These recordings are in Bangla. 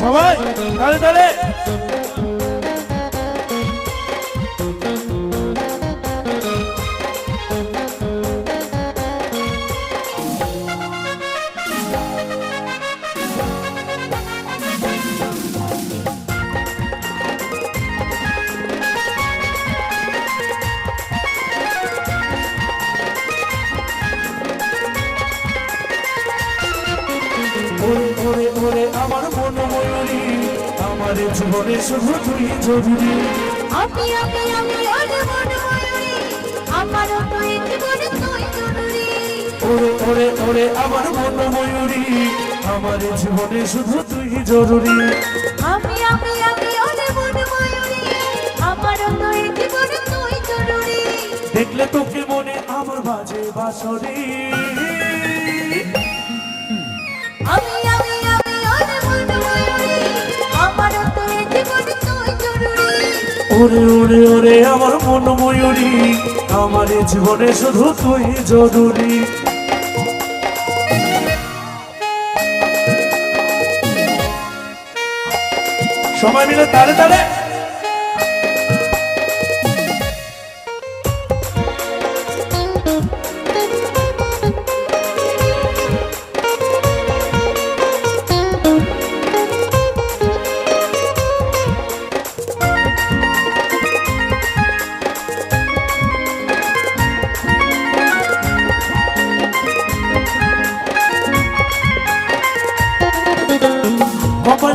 সবাই তালে তালে। ওরে ওরে জীবনে শুধু তুই জরুরি আমি আমি আমি ওরে ময়ূরী আমারও তো এই জীবনে তুই জরুরি ওরে ওরে ওরে আমার মন ময়ূরী আমার জীবনে শুধু তুই জরুরি। আমি আমি আমি ময়ূরী আমারও তো জীবনে তুই জরুরি দেখলে তোকে মনে আমার বাজে বাসরি ওরে ওরে ওরে আমার মন ময়ূরী। আমার জীবনে শুধু তুই জরুরি। সবাই মিলে তারে তালে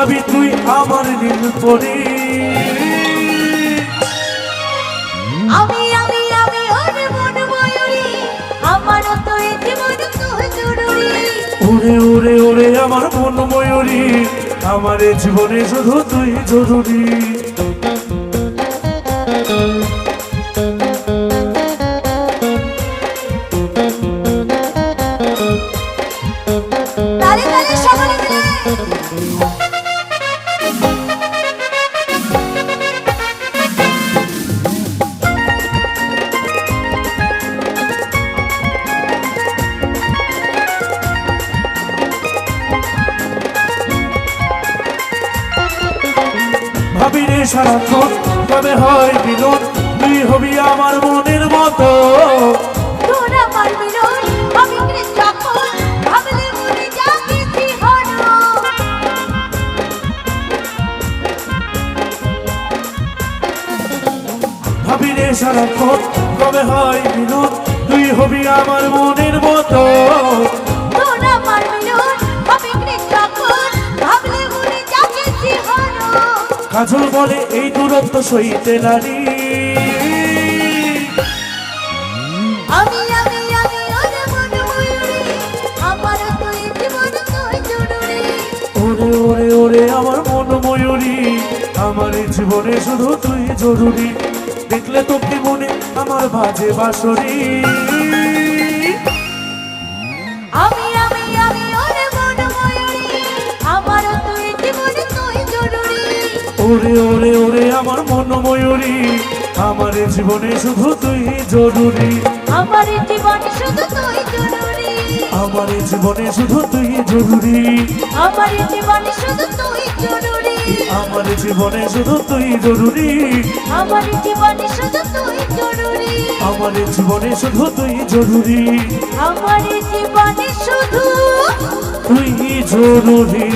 ভাবি তুই আমার নীল পরি। আমি আমি আমি ওরে মন ময়ূরী আমারও তো এই জীবন জরুরি। উড়ে উড়ে উড়ে আমার মন ময়ূরী আমার জীবনে শুধু তুই জরুরি। তালে তালে। সারাক্ষণ কবে হয় মিলন তুই হবি আমার মনের মতো। ভাবি রে সারাক্ষণ কবে হয় মিলন তুই হবি আমার মনের মতো। কাজল বলে এই দূরত্ব সইতে নারী। আমি আমি আমি ওরে মন ময়ূরী আমার তুই জীবন তুই জরুরি। ওরে ওরে ওরে আমার মন ময়ূরী আমার জীবনে শুধু তুই জরুরি। দেখলে তোকে মনে আমার বাজে বাসরি আমি ওরে ওরে ওরে আমার মন ময়ূরী আমার এই জীবনে শুধু তুই জরুরি। আমার জীবন শুধু তুই জরুরি। আমার এই জীবনে শুধু তুই জরুরি। আমার জীবন শুধু তুই জরুরি। আমার জীবনে শুধু তুই জরুরি। আমার জীবন শুধু তুই জরুরি। আমার জীবনে শুধু তুই জরুরি। আমার জীবনে শুধু তুই জরুরি।